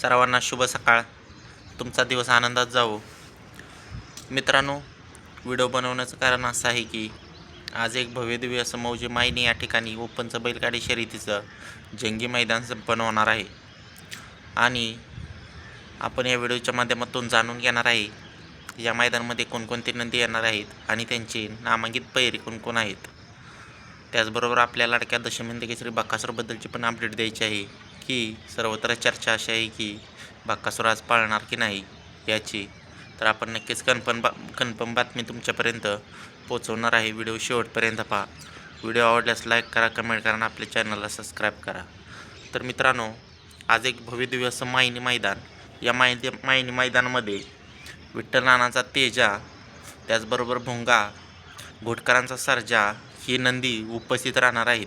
सर्वांना शुभ सकाळ. तुमचा दिवस आनंदात जावो. मित्रांनो व्हिडिओ बनवण्याचं कारण असं आहे की आज एक भव्यदिव्य असं मौजे मायनी या ठिकाणी ओपनचं बैलगाडी शर्यतीचं जंगी मैदान संपन्न होणार आहे. आणि आपण या व्हिडिओच्या माध्यमातून जाणून घेणार आहे या मैदानामध्ये कोणकोणते नंदी येणार आहेत आणि त्यांचे नामांकित पैरी कोणकोण आहेत. त्याचबरोबर आपल्या लाडक्या दशमिंद केसरी पण अपडेट द्यायची आहे. की सर्वत्र चर्चा अशी आहे की बाकासूर आज पाळणार की नाही याची. तर आपण नक्कीच कन्फर्म बा कन्फर्म बातमी तुमच्यापर्यंत पोचवणार आहे. व्हिडिओ शेवटपर्यंत पहा. व्हिडिओ आवडल्यास लाईक करा कमेंट करा आणि आपल्या चॅनलला सबस्क्राईब करा. तर मित्रांनो आज एक भव्यदिव्य असं मायनी मैदान. या मायनी मायनी मैदानामध्ये विठ्ठल नानाचा तेजा त्याचबरोबर भोंगा घोटकरांचा सर्जा ही नंदी उपस्थित राहणार आहेत.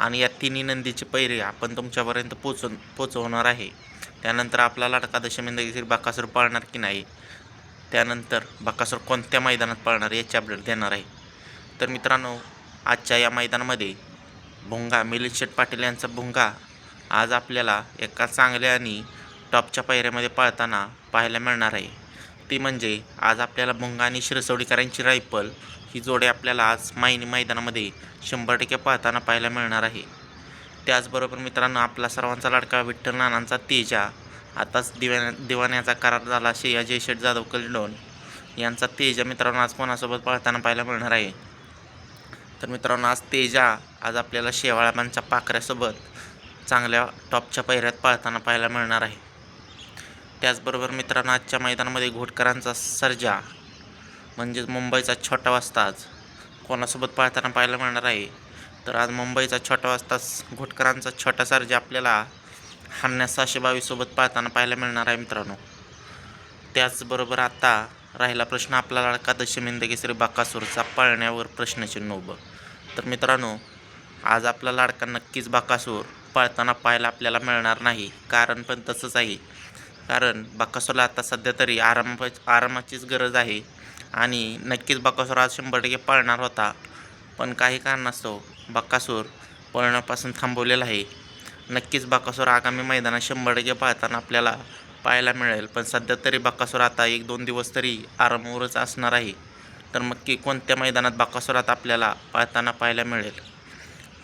आणि या तिन्ही नंदीचे पैरे आपण तुमच्यापर्यंत पोचव पोचवणार आहे. त्यानंतर आपला लाडका दशमिंदगिरी बाकासूर पाळणार की नाही? त्यानंतर बाकासूर कोणत्या मैदानात पाळणार याची अपडेट देणार आहे. तर मित्रांनो आजच्या या मैदानामध्ये भोंगा मिलिंद शेठ पाटील यांचा भोंगा आज आपल्याला एका चांगल्या आणि टॉपच्या पायऱ्यामध्ये पाळताना पाहायला मिळणार आहे. ती म्हणजे आज आपल्याला भोंगा आणि शिरसवडीकरांची रायफल ही जोडी आपल्याला आज मायनी मैदानामध्ये शंभर टक्के पाहताना पाहायला मिळणार आहे. त्याचबरोबर मित्रांनो आपला सर्वांचा लाडका विठ्ठल नानांचा तेजा आताच दिव्या दिवाण्याचा करार झाला शेया जयशेठ जाधव कलडोन यांचा तेजा मित्रांनो आज कोणासोबत पाळताना पाहायला मिळणार आहे? तर मित्रांनो आज तेजा आज आपल्याला शेवाळामांच्या पाखऱ्यासोबत चांगल्या टॉपच्या पायऱ्यात पाळताना पाहायला मिळणार आहे. त्याचबरोबर मित्रांनो आजच्या मैदानामध्ये घोटकरांचा सर्जा म्हणजेच मुंबईचा छोटा वाजताच कोणासोबत पाळताना पाहायला मिळणार आहे? तर आज मुंबईचा छोटा वाजताच घोटकरांचा छोटा सर्जा आपल्याला हान्या सहाशे बावीससोबत पाळताना पाहायला मिळणार आहे मित्रांनो. त्याचबरोबर आता राहिला प्रश्न आपला लाडका दशमिंद श्री बाकासूरचा पाळण्यावर प्रश्नचिन्ह उभं. तर मित्रांनो आज आपला लाडका नक्कीच बाकासूर पाळताना पाहायला आपल्याला मिळणार नाही. कारण पण तसंच आहे. कारण बाकासूरला आता सध्या तरी आराम आरामाचीच गरज आहे. आणि नक्कीच बकासूर आज शंभर टक्के पळणार होता. पण काही कारणास्तव बक्कासूर पळण्यापासून थांबवलेला आहे. नक्कीच बकासूर आगामी मैदानात शंभर टक्के पाळताना आपल्याला पाहायला मिळेल. पण सध्या तरी बक्कासूर आता एक दोन दिवस तरी आरामावरच असणार आहे. तर मग की कोणत्या मैदानात बक्कासूरात आपल्याला पाळताना पाहायला मिळेल?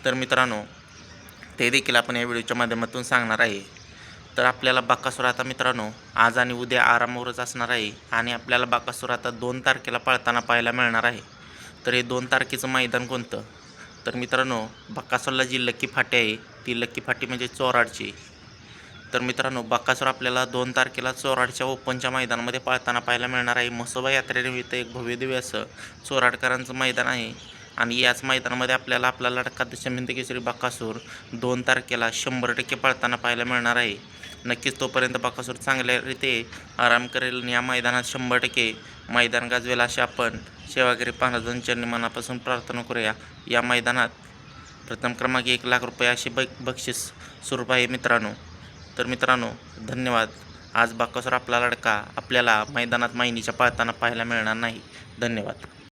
तर मित्रांनो ते देखील आपण या व्हिडिओच्या माध्यमातून सांगणार आहे. तर आपल्याला बाकासूर आता मित्रांनो आज आणि उद्या आरामावरच असणार आहे आणि आपल्याला बाकासूर आता दोन तारखेला पळताना पाहायला मिळणार आहे. तर हे दोन तारखेचं मैदान कोणतं? तर मित्रांनो बाकासूरला जी लक्की फाटी आहे ती लक्की फाटी म्हणजे चोराडची. तर मित्रांनो बाकासूर आपल्याला दोन तारखेला चोराडच्या ओपनच्या मैदानामध्ये पळताना पाहायला मिळणार आहे. म्हसोबा यात्रेनिमित्त एक भव्यदिव्य असं चोराडकरांचं मैदान आहे. आणि याच मैदानामध्ये आपल्याला आपला लडका दशमिंद केसरी बाकासूर दोन तारखेला शंभर टक्के पळताना पाहायला मिळणार आहे. नक्कीच तोपर्यंत बाकासूर चांगल्या रीते आराम करेल आणि या मैदानात शंभर टक्के मैदान गाजवेल अशी आपण सेवागिरी महाराजांच्या मनापासून प्रार्थना करूया. या मैदानात प्रथम क्रमांक एक लाख रुपये अशी ब बक्षीस स्वरूप आहे मित्रांनो. तर मित्रांनो धन्यवाद. आज बाकासूर आपला लडका आपल्याला मैदानात मायनीच्या पाळताना पाहायला मिळणार नाही. धन्यवाद.